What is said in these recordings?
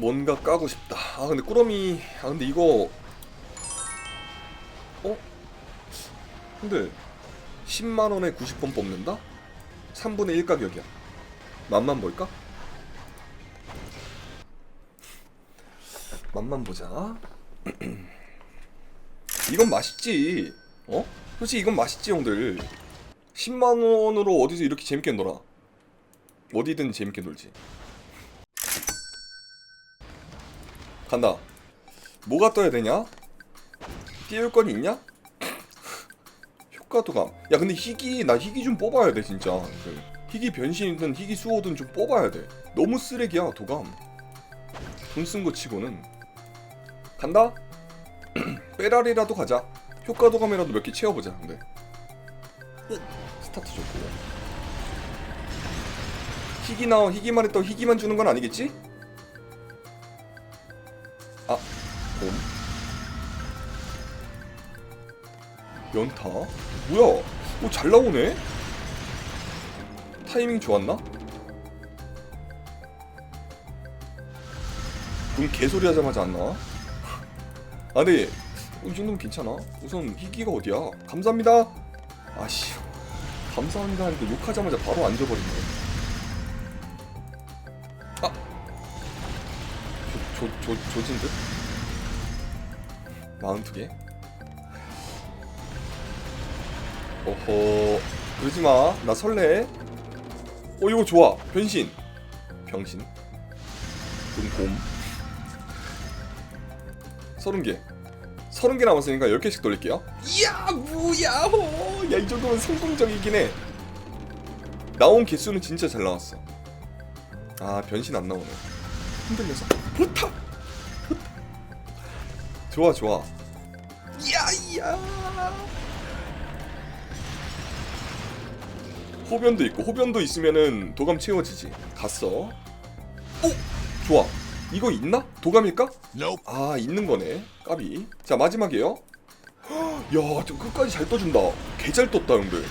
뭔가 까고 싶다. 아 근데 꾸러미 아 근데 이거 어? 근데 10만 원에 90번 뽑는다? 3분의 1 가격이야. 맛만 볼까? 맛만 보자. 이건 맛있지. 어? 솔직히 이건 맛있지 형들. 10만 원으로 어디서 이렇게 재밌게 놀아? 어디든 재밌게 놀지. 간다. 뭐가 떠야 되냐? 띄울 건 있냐? 효과 도감. 야 근데 희귀 나 희귀 좀 뽑아야 돼 진짜. 그 희귀 변신이든 희귀 수호든 좀 뽑아야 돼. 너무 쓰레기야 도감. 돈 쓴 거 치고는 간다. 빼라리라도 가자. 효과 도감이라도 몇 개 채워보자. 근데 스타트 좋고. 희귀 나와 희귀만 했다고 희귀만 주는 건 아니겠지? 연타? 뭐야? 오, 잘 나오네? 타이밍 좋았나? 그럼 개소리 하자마자 안 나와? 아, 네. 어, 이 정도면 괜찮아. 우선 희귀가 어디야? 감사합니다. 아씨. 감사합니다 하니까 욕하자마자 바로 앉아버리네. 아! 조, 조, 조, 조진 듯? 42개? 어허 그러지마. 나 설레. 어 이거 좋아. 변신. 병신. 곰곰. 30개. 30개 남았으니까 10개씩 돌릴게요. 이야 뭐야 야이 정도면 성공적이긴 해. 나온 개수는 진짜 잘 나왔어. 아 변신 안 나오네. 흔들려서 포탑. 좋아 좋아. 야야 호변도 있고 호변도 있으면은 도감 채워지지. 갔어? 오 좋아. 이거 있나? 도감일까. 아 있는 거네. 까비. 자 마지막이에요. 야저 끝까지 잘 떠준다. 개 잘 떴다 형들.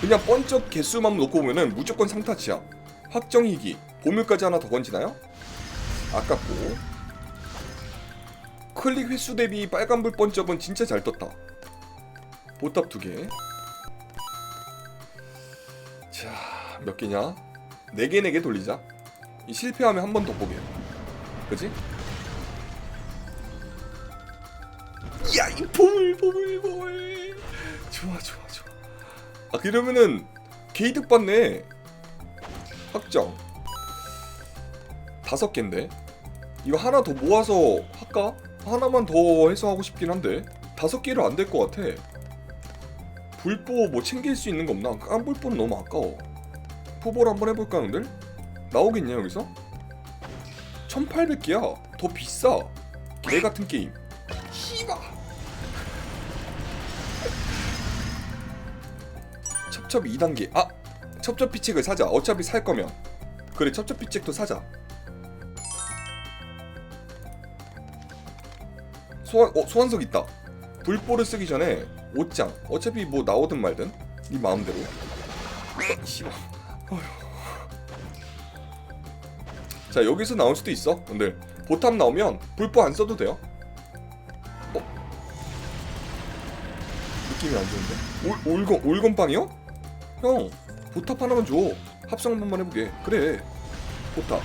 그냥 번쩍 개수만 놓고 보면은 무조건 상타치야. 확정 희귀 보물까지 하나 더 건지나요? 아깝고. 클릭 횟수 대비 빨간불 번쩍은 진짜 잘 떴다. 보탑 두개 몇 개냐? 네개네개 돌리자. 이 실패하면 한 번 더 보게 그지? 야 이 보물 보물 보물. 좋아 좋아 좋아. 아 그러면은 게이득 받네. 확정. 다섯 개인데. 이거 하나 더 모아서 할까? 하나만 더 해서 하고 싶긴 한데. 다섯 개로 안 될 것 같아. 불보 뭐 챙길 수 있는 거 없나? 깐불보는 너무 아까워 푸볼 한번 해볼까 형들? 나오겠냐 여기서? 1800개야. 더 비싸. 개 같은 게임. 씨바. 첩첩 2단계. 아 첩첩 피책을 사자. 어차피 살 거면. 그래 첩첩 피책도 사자. 소환 어 소환석 있다. 불보를 쓰기 전에 옷장. 어차피 뭐 나오든 말든. 네 마음대로. 씨발 자 여기서 나올 수도 있어. 근데 보탑 나오면 불보 안 써도 돼요. 어? 느낌이 안 좋은데? 올, 올건, 올건빵이요? 형 보탑 하나만 줘. 합성 한 번만 해보게. 그래. 보탑.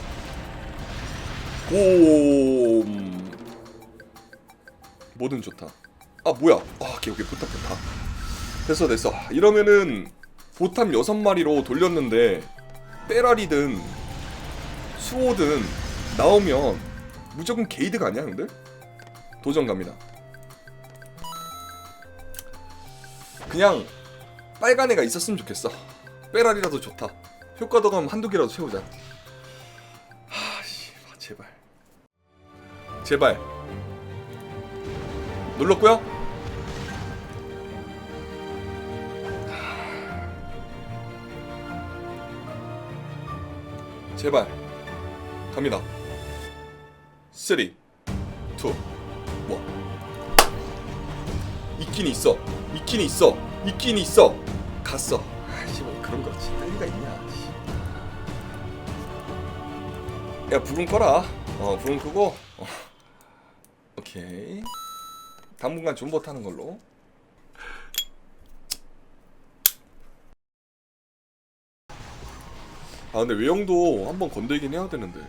곰. 뭐든 좋다. 아 뭐야? 아 오케이 오케이. 보탑 보탑. 됐어 됐어. 이러면은 보탑 6마리로 돌렸는데 빼라리든 수호든 나오면 무조건 게이드가 아니야 형들? 도전 갑니다. 그냥 빨간 애가 있었으면 좋겠어. 빼라리라도 좋다. 효과 더감 한두 개라도 채우자. 하씨 제발. 제발. 눌렀고요 제발. 갑니다. 3 2 1 있긴 있어. 있긴 있어. 있긴 있어. 갔어. 아씨 뭐 그런 거 진짜 리가 있냐 씨. 야 부금 꺼라. 어 불은 끄고. 어. 오케이. 당분간 존버 타는 걸로 아 근데 외형도 한번 건들긴 해야 되는데.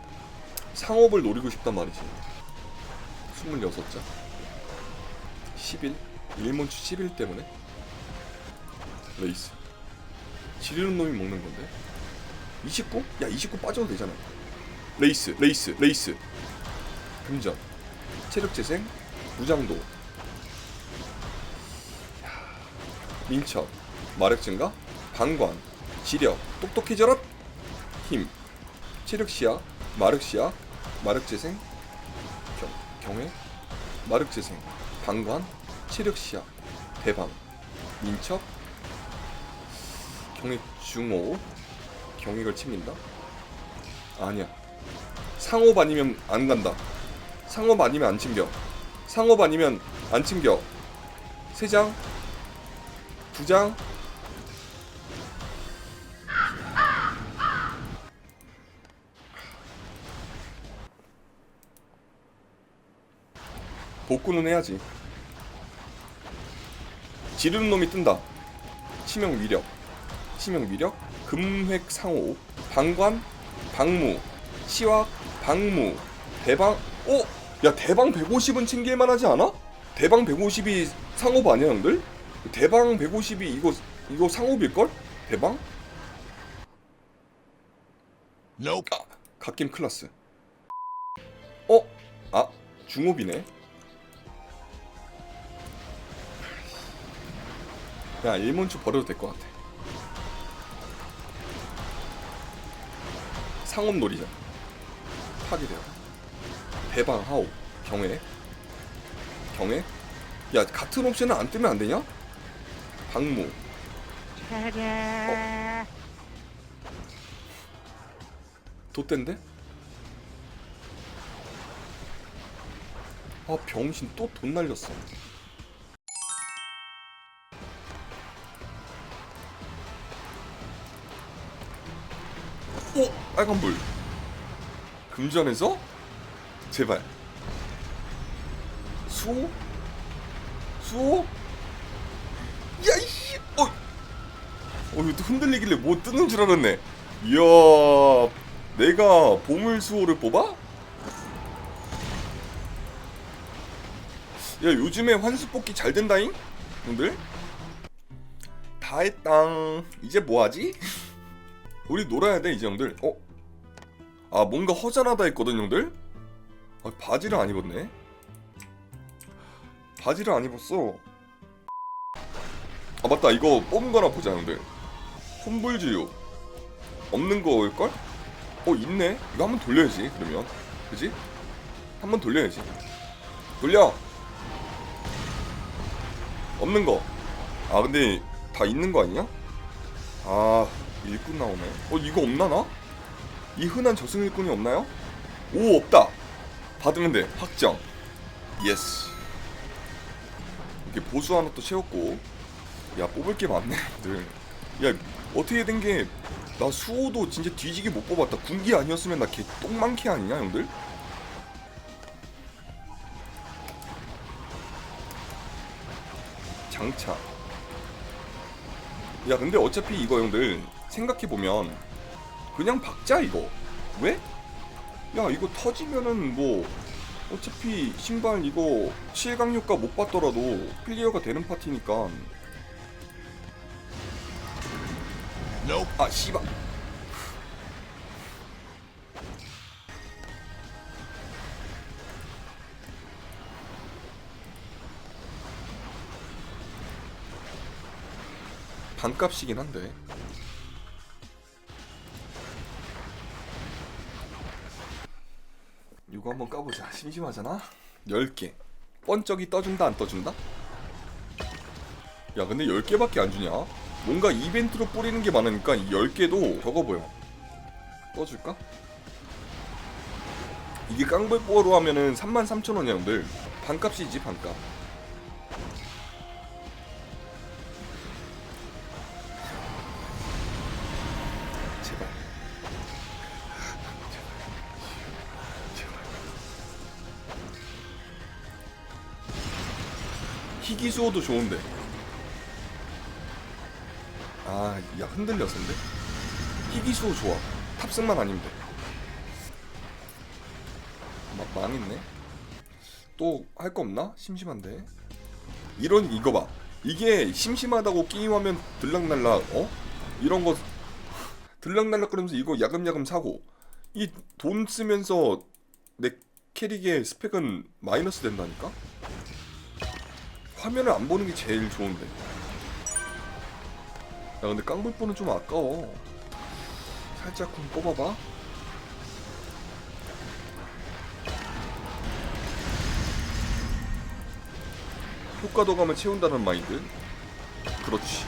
상업을 노리고 싶단 말이지. 26자. 11 일몬추 11 때문에? 레이스. 지르는 놈이 먹는 건데? 29? 야 29 빠져도 되잖아. 레이스 레이스 레이스. 금전. 체력 재생. 무장도. 야, 민첩. 마력 증가. 방관. 지력. 똑똑해져라 힘 체력 시야 마력 시야 마력 재생 경, 경회 마력 재생 방관 체력 시야 대방 민첩 경액 중호 경액을 챙긴다? 아니야. 상업 아니면 안 간다. 상업 아니면 안 챙겨. 상업 아니면 안 챙겨. 세장 두장 복구는 해야지 지르는 놈이 뜬다 치명 위력 치명 위력 금획 상호 방관 방무 치확 방무 대방 어? 야 대방 150은 챙길만 하지 않아? 대방 150이 상업 아니야 형들? 대방 150이 이거 이거 상업일걸? 대방? Nope. 아, 갓김 클라스 어? 아 중업이네 야 일몬추 버려도 될 것 같아. 상업 놀이자 파괴돼요. 대방 하오 경회 경회 야 같은 옵션은 안 뜨면 안 되냐? 방무. 어? 돛대인데? 아 병신 또 돈 날렸어 오! 빨간불 금전에서? 제발 수호? 수호? 야이 어! 어 이거 또 흔들리길래 뭐 뜨는 줄 알았네 이야 내가 보물 수호를 뽑아? 야 요즘에 환수 뽑기 잘 된다잉? 형들? 다 했당 이제 뭐하지? 우리 놀아야 돼 이제 형들. 어? 아 뭔가 허전하다 했거든 형들? 아, 바지를 안 입었네. 바지를 안 입었어. 아 맞다. 이거 뽑은 거나 보자 형들. 혼불주유. 없는 거일걸? 어 있네. 이거 한번 돌려야지 그러면. 그지? 한번 돌려야지. 돌려! 없는 거아 근데 다 있는 거 아니야? 아 일꾼 나오네 어 이거 없나 나? 이 흔한 저승 일꾼이 없나요? 오 없다 받으면 돼 확정 예스 이렇게 보수 하나 또 채웠고 야 뽑을 게 많네 들. 야 어떻게 된 게 나 수호도 진짜 뒤지게 못 뽑았다 군기 아니었으면 나 개 똥망캐 아니냐 형들? 장차 야 근데 어차피 이거 형들 생각해보면 그냥 박자 이거 왜? 야 이거 터지면은 뭐 어차피 신발 이거 7강 효과 못 받더라도 클리어가 되는 파티니까. 아 씨발 반값이긴 한데 이거 한번 까보자 심심하잖아 10개 번쩍이 떠준다 안 떠준다? 야 근데 10개밖에 안 주냐? 뭔가 이벤트로 뿌리는 게 많으니까 이 10개도 적어 보여 떠줄까? 이게 깡벌뽀로 하면은 33,000원이야 형들 반값이지 반값 희귀수호도 좋은데. 아 야 흔들렸는데 희귀수호 좋아. 탑승만 아니면 돼. 마, 망했네. 또 할 거 없나? 심심한데. 이런 이거 봐. 이게 심심하다고 게임하면 들락날락 어? 이런 거 들락날락 그러면서 이거 야금야금 사고. 이 돈 쓰면서 내 캐릭의 스펙은 마이너스 된다니까? 화면을 안 보는 게 제일 좋은데. 야 근데 깡불보는 좀 아까워. 살짝 좀 뽑아봐. 효과도감을 채운다는 마인드? 그렇지.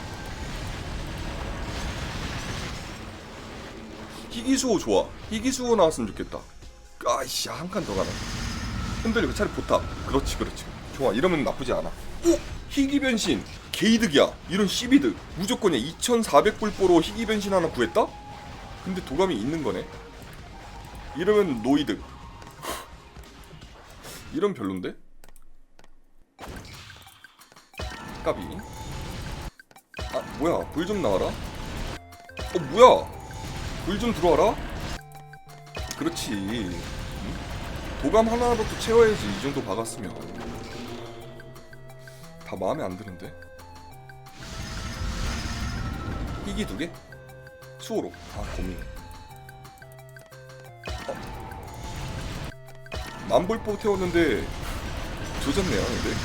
희귀수호 좋아. 희귀수호 나왔으면 좋겠다. 아이씨 한 칸 더 가네. 흔들리고 차라리 보탑. 그렇지 그렇지. 좋아. 이러면 나쁘지 않아 오 희귀 변신 게이득이야. 이런 시비드 무조건이야. 2400불보로 희귀 변신 하나 구했다? 근데 도감이 있는 거네. 이러면 노이득. 이런 별론데? 까비. 아 뭐야? 불 좀 나와라. 어 뭐야? 불 좀 들어와라. 그렇지. 응? 도감 하나라도 채워야지. 이 정도 박았으면 다 마음에 안 드는데? 희귀 두 개? 수호로. 아 고민. 어. 만불포 태웠는데 조졌네요 근데?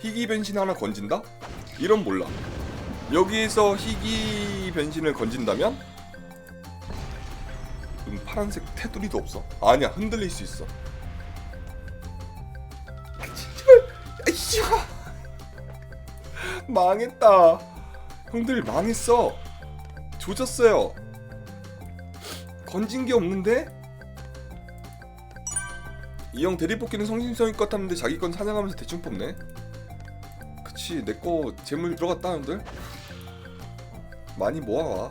희귀 변신 하나 건진다? 이런 몰라. 여기에서 희귀 변신을 건진다면? 음, 파란색 테두리도 없어. 아니야 흔들릴 수 있어 아이씨. 망했다. 형들 망했어. 조졌어요. 건진 게 없는데? 이 형 대리뽑기는 성심성의 것 같았는데 자기 건 사냥하면서 대충 뽑네. 그치 내 거 재물 들어갔다 형들. 많이 모아와